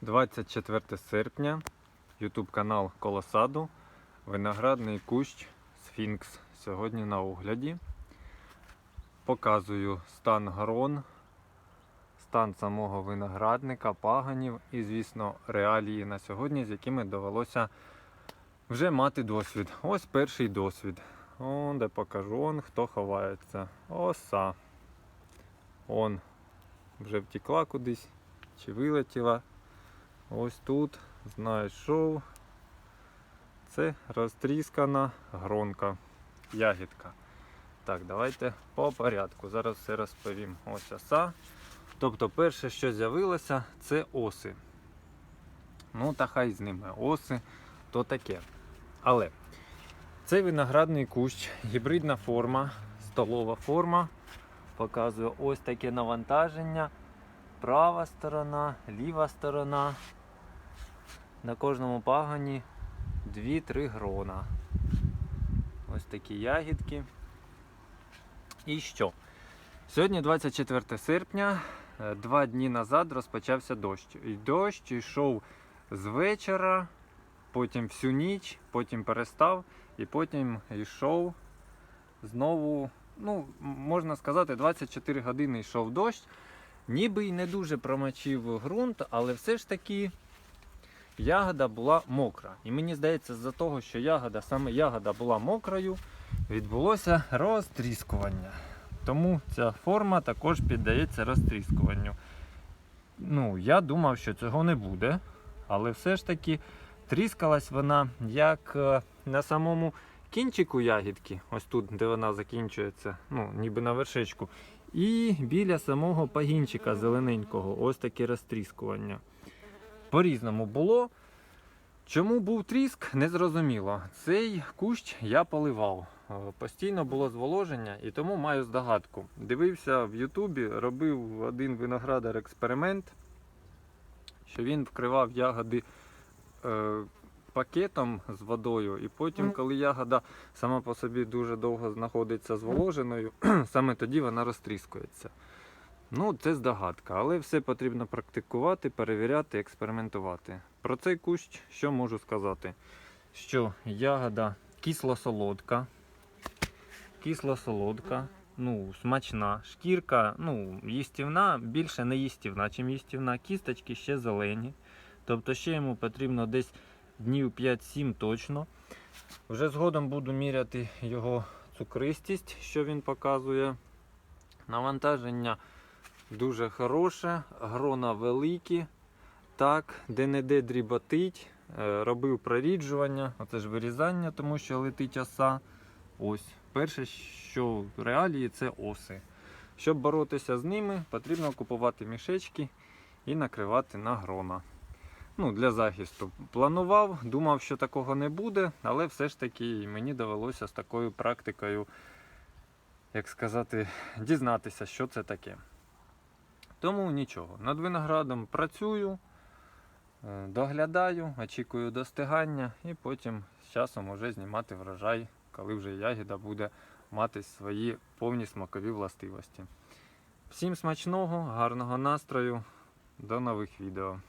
24 серпня, YouTube канал Колосаду, виноградний кущ Сфінкс. Сьогодні на огляді. Показую стан грон, стан самого виноградника, паганів і, звісно, реалії на сьогодні, з якими довелося вже мати досвід. Ось перший досвід. Он де покажу, он хто ховається. Оса. Он вже втекла кудись чи вилетіла. Ось тут знайшов. Це розтріскана гронка, ягідка. Так, давайте по порядку. Зараз все розповім. Ось оса. Тобто, перше, що з'явилося, це оси. Ну, та хай з ними оси, то таке. Але цей виноградний кущ, гібридна форма, столова форма. Показує ось таке навантаження. Права сторона, ліва сторона. На кожному пагані 2-3 грона. Ось такі ягідки. І що? Сьогодні 24 серпня, е, два дні назад розпочався дощ. І дощ йшов з вечора, потім всю ніч, потім перестав, і потім йшов знову, ну, можна сказати, 24 години йшов дощ. Ніби й не дуже промочив ґрунт, але все ж таки ягода була мокра. І мені здається, з-за того, що ягода, саме ягода була мокрою, відбулося розтріскування. Тому ця форма також піддається розтріскуванню. Ну, я думав, що цього не буде, але все ж таки тріскалась вона як е, на самому кінчику ягідки, ось тут, де вона закінчується, ну, ніби на вершечку. І біля самого пагінчика зелененького, ось таке розтріскування. По-різному було. Чому був тріск, незрозуміло. Цей кущ я поливав. Е, Постійно було зволоження і тому маю здогадку. Дивився в Ютубі, робив один виноградар експеримент, що він вкривав ягоди е, пакетом з водою, і потім, коли ягода сама по собі дуже довго знаходиться зволоженою, саме тоді вона розтріскується. Ну, це здогадка, але все потрібно практикувати, перевіряти, експериментувати. Про цей кущ що можу сказати? Що ягода кисло-солодка, кисло-солодка, ну, смачна, шкірка, ну, їстівна, більше не їстівна, чим їстівна, кісточки ще зелені. Тобто ще йому потрібно десь днів 5-7 точно. Вже згодом буду міряти його цукристість, що він показує. Навантаження дуже хороше, грона великі. Так, де-не-де дріботить. Е, Робив проріджування, оце ж вирізання, тому що летить оса. Ось. Перше, що в реалії, це оси. Щоб боротися з ними, потрібно купувати мішечки і накривати на грона. Ну, для захисту. Планував, думав, що такого не буде, але все ж таки мені довелося з такою практикою, як сказати, дізнатися, що це таке. Тому нічого. Над виноградом працюю, е, доглядаю, очікую достигання і потім з часом вже знімати врожай, коли вже ягіда буде мати свої повні смакові властивості. Всім смачного, гарного настрою, до нових відео.